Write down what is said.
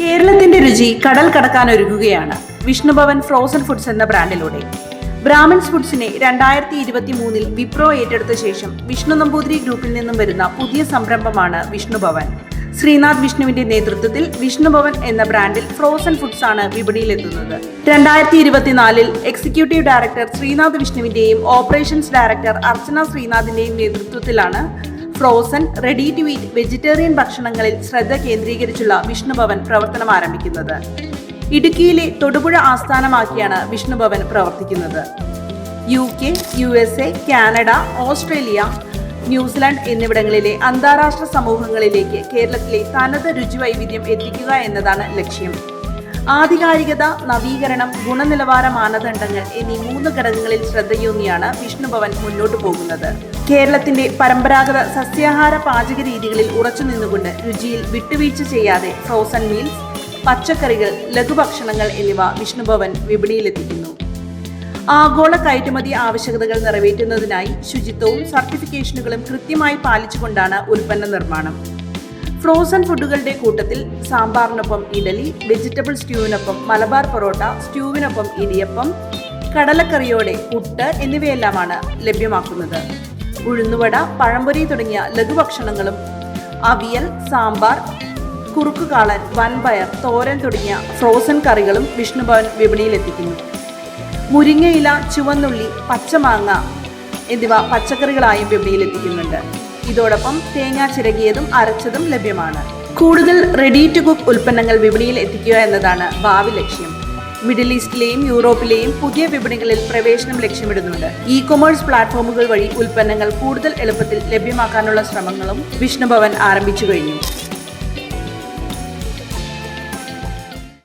കേരളത്തിന്റെ രുചി കടൽ കടക്കാൻ ഒരുങ്ങുകയാണ്. വിഷ്ണുഭവൻ ഫ്രോസൺ ഫുഡ്സ് എന്ന ബ്രാൻഡിലൂടെ. ബ്രാഹ്മിൺസ് ഫുഡ്സിനെ രണ്ടായിരത്തി ഇരുപത്തി മൂന്നിൽ വിപ്രോ ഏറ്റെടുത്ത ശേഷം വിഷ്ണു നമ്പൂതിരി ഗ്രൂപ്പിൽ നിന്നും വരുന്ന പുതിയ സംരംഭമാണ് വിഷ്ണുഭവൻ. ശ്രീനാഥ് വിഷ്ണുവിന്റെ നേതൃത്വത്തിൽ വിഷ്ണുഭവൻ എന്ന ബ്രാൻഡിൽ ഫ്രോസൺ ഫുഡ്സ് ആണ് വിപണിയിലെത്തുന്നത്. രണ്ടായിരത്തി ഇരുപത്തിനാലിൽ എക്സിക്യൂട്ടീവ് ഡയറക്ടർ ശ്രീനാഥ് വിഷ്ണുവിന്റെയും ഓപ്പറേഷൻസ് ഡയറക്ടർ അർച്ചന ശ്രീനാഥിന്റെയും നേതൃത്വത്തിലാണ് frozen ready to eat vegetarian ഭക്ഷണങ്ങളിൽ ശ്രദ്ധ കേന്ദ്രീകരിച്ചുള്ള വിഷ്ണുഭവൻ പ്രവർത്തനം ആരംഭിക്കുന്നത്. ഇടുക്കിയിലെ തൊടുപുഴ ആസ്ഥാനമാക്കിയാണ് വിഷ്ണുഭവൻ പ്രവർത്തിക്കുന്നത്. U K U S A Canada Australia New Zealand എന്നിവിടങ്ങളിലെ അന്താരാഷ്ട്ര സമൂഹങ്ങളിലേക്ക് കേരളത്തിലെ തനത് രുചിവൈവിധ്യം എത്തിക്കുക എന്നതാണ് ലക്ഷ്യം. ആധികാരികത നവീകരണം ഗുണനിലവാര മാനദണ്ഡങ്ങൾ എന്നീ മൂന്ന് ഘടകങ്ങളിൽ ശ്രദ്ധയൂന്നിയാണ് വിഷ്ണുഭവൻ മുന്നോട്ടു പോകുന്നത്. കേരളത്തിന്റെ പരമ്പരാഗത സസ്യാഹാര പാചക രീതികളിൽ ഉറച്ചു നിന്നുകൊണ്ട് രുചിയിൽ വിട്ടുവീഴ്ച ചെയ്യാതെ ഫ്രോസൺ മീൽസ് പച്ചക്കറികൾ ലഘുഭക്ഷണങ്ങൾ എന്നിവ വിഷ്ണുഭവൻ വിപണിയിലെത്തിക്കുന്നു. ആഗോള കയറ്റുമതി ആവശ്യകതകൾ നിറവേറ്റുന്നതിനായി ശുചിത്വവും സർട്ടിഫിക്കേഷനുകളും കൃത്യമായി പാലിച്ചുകൊണ്ടാണ് ഉൽപ്പന്ന നിർമ്മാണം. ഫ്രോസൺ ഫുഡുകളുടെ കൂട്ടത്തിൽ സാമ്പാറിനൊപ്പം ഇഡലി വെജിറ്റബിൾ സ്റ്റ്യൂവിനൊപ്പം മലബാർ പൊറോട്ട സ്റ്റ്യൂവിനൊപ്പം ഇടിയപ്പം കടലക്കറിയോടെ പുട്ട് എന്നിവയെല്ലാമാണ് ലഭ്യമാക്കുന്നത്. ഉഴുന്നുവട പഴംപൊരി തുടങ്ങിയ ലഘുഭക്ഷണങ്ങളും അവിയൽ സാമ്പാർ കുറുക്കുകാളൻ വൻപയർ തോരൻ തുടങ്ങിയ ഫ്രോസൺ കറികളും വിഷ്ണുഭവൻ വിപണിയിലെത്തിക്കുന്നു. മുരിങ്ങയില ചുവന്നുള്ളി പച്ചമാങ്ങ എന്നിവ പച്ചക്കറികളായും വിപണിയിലെത്തിക്കുന്നുണ്ട്. ഇതോടൊപ്പം തേങ്ങ ചിരകിയതും അരച്ചതും ലഭ്യമാണ്. കൂടുതൽ റെഡി ടു കുക്ക് ഉൽപ്പന്നങ്ങൾ വിപണിയിൽ എത്തിക്കുക എന്നതാണ് ഭാവി ലക്ഷ്യം. മിഡിൽ ഈസ്റ്റിലെയും യൂറോപ്പിലെയും പുതിയ വിപണികളിൽ പ്രവേശനം ലക്ഷ്യമിടുന്നുണ്ട്. ഇ കൊമേഴ്സ് പ്ലാറ്റ്ഫോമുകൾ വഴി ഉൽപ്പന്നങ്ങൾ കൂടുതൽ എളുപ്പത്തിൽ ലഭ്യമാക്കാനുള്ള ശ്രമങ്ങളും വിഷ്ണുഭവൻ ആരംഭിച്ചു കഴിഞ്ഞു.